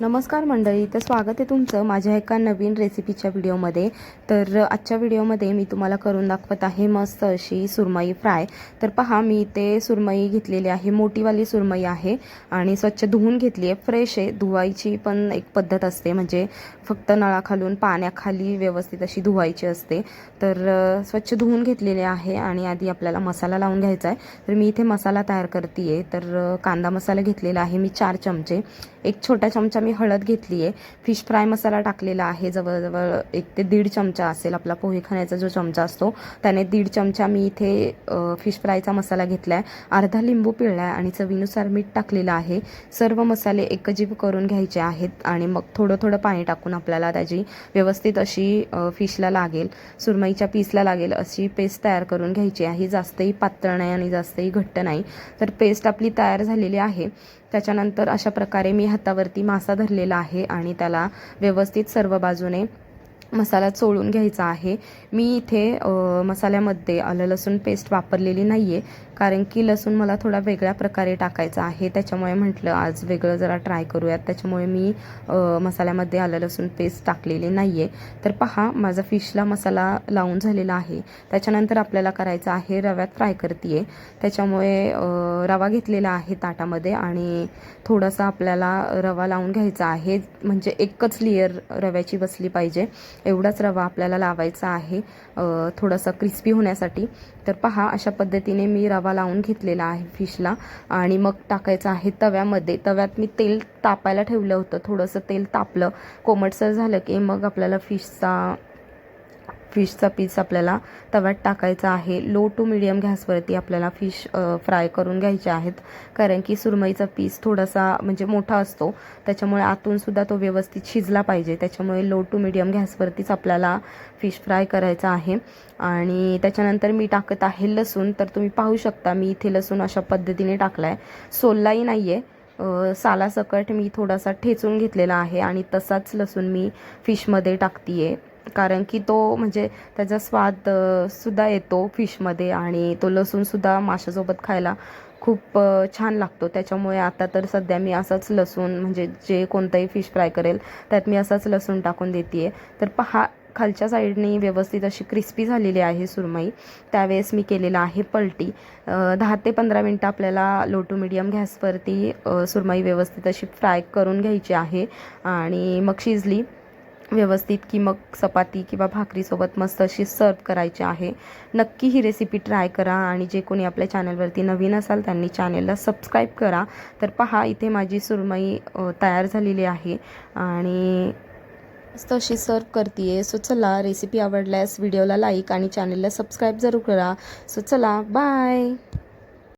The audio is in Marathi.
नमस्कार मंडळी तर स्वागत आहे तुमचं माझ्या एका नवीन रेसिपीच्या व्हिडिओमध्ये तर आजच्या व्हिडिओमध्ये मी तुम्हाला करून दाखवत आहे मस्त अशी सुरमई फ्राय. तर पहा मी इथे सुरमई घेतलेली आहे मोठीवाली सुरमई आहे आणि स्वच्छ धुवून घेतली आहे. फ्रेश आहे धुवायची पण एक पद्धत असते म्हणजे फक्त नळाखालून पाण्याखाली व्यवस्थित अशी धुवायची असते. तर स्वच्छ धुवून घेतलेली आहे आणि आधी आपल्याला मसाला लावून घ्यायचा आहे. तर मी इथे मसाला तयार करते आहे तर कांदा मसाला घेतलेला आहे मी चार चमचे. एक छोटा चमचा मी हळद घेतली आहे फिश फ्राय मसाला टाकलेला आहे. जवळजवळ एक ते दीड चमचा असेल आपला पोहे खाण्याचा जो चमचा असतो त्याने दीड चमचा मी इथे फिश फ्रायचा मसाला घेतला आहे अर्धा लिंबू पिळला आहे आणि चवीनुसार मीठ टाकलेलं आहे. सर्व मसाले एकजीव करून घ्यायचे आहेत आणि मग थोडं थोडं पाणी टाकून आपल्याला त्याची व्यवस्थित अशी फिशला लागेल सुरमईच्या पीसला लागेल अशी पेस्ट तयार करून घ्यायची आहे. जास्तही पातळ नाही आणि जास्तही घट्ट नाही. तर पेस्ट आपली तयार झालेली आहे. त्याच्यानंतर अशा प्रकारे मी हातावरती मासा धरलेला आहे आणि त्याला व्यवस्थित सर्व बाजूने मसाला चोळून घ्यायचा आहे. मी इथे मसाल्यामध्ये आलं लसूण पेस्ट वापरलेली नाही आहे कारण की लसूण मला थोडा वेगळ्या प्रकारे टाकायचा आहे. त्याच्यामुळे म्हटलं आज वेगळं जरा ट्राय करूयात. त्याच्यामुळे मी मसाल्यामध्ये आलं लसूण पेस्ट टाकलेली नाही आहे तर पहा माझा फिशला मसाला लावून झालेला आहे. त्याच्यानंतर आपल्याला करायचं आहे रव्यात फ्राय करते त्याच्यामुळे रवा घेतलेला आहे ताटामध्ये आणि थोडासा आपल्याला रवा लावून घ्यायचा आहे. म्हणजे एकच लिअर रव्याची बसली पाहिजे. एवढाच रवा आपल्याला लावायचा आहे थोडासा क्रिस्पी होण्यासाठी. तर पहा अशा पद्धतीने मी रवा लावून घेतलेला आहे फिशला आणि मग टाकायचं आहे तव्यामध्ये. तव्यात मी तेल तापायला ठेवलं होतं. थोडंसं तेल तापलं. कोमटसर झालं की मग आपल्याला फिशचा फिशचा पीस आपल्याला तव्यात टाकायचा आहे. लो टू मिडियम गॅसवरती आपल्याला फिश फ्राय करून घ्यायचे आहेत. कारण की सुरमईचा पीस थोडासा म्हणजे मोठा असतो. त्याच्यामुळे आतूनसुद्धा तो व्यवस्थित शिजला पाहिजे. त्याच्यामुळे लो टू मिडियम गॅसवरतीच आपल्याला फिश फ्राय करायचा आहे. आणि त्याच्यानंतर मी टाकत आहे लसूण. तर तुम्ही पाहू शकता मी इथे लसूण अशा पद्धतीने टाकला आहे सोललाही नाही आहे सालासकट मी थोडासा ठेचून घेतलेला आहे आणि तसाच लसूण मी फिशमध्ये टाकते कारण की तो म्हणजे त्याचा स्वाद सुद्धा येतो फिशमध्ये आणि तो लसूणसुद्धा माशासोबत खायला खूप छान लागतो. त्याच्यामुळे आता तर सध्या मी असाच लसूण म्हणजे जे कोणताही फिश फ्राय करेल त्यात मी असाच लसूण टाकून देते तर पहा खालच्या साईडने व्यवस्थित अशी क्रिस्पी झालेली आहे सुरमई. त्यावेळेस मी केलेलं आहे पलटी. दहा ते पंधरा मिनटं आपल्याला लो टू मिडियम गॅसवरती सुरमई व्यवस्थित अशी फ्राय करून घ्यायची आहे. आणि मग शिजली. व्यवस्थित की मग चपाती किंवा भाकरीसोबत मस्त अशी सर्व करायची आहे. नक्की ही रेसिपी ट्राय करा आणि जे कोणी आपल्या चॅनलवरती नवीन असाल त्यांनी चॅनलला सबस्क्राईब करा. तर पहा इथे माझी सुरमई तयार झालेली आहे आणि मस्त अशी सर्व करते सो चला रेसिपी आवडल्यास व्हिडिओला लाईक आणि चॅनलला सबस्क्राईब जरूर करा. सो चला बाय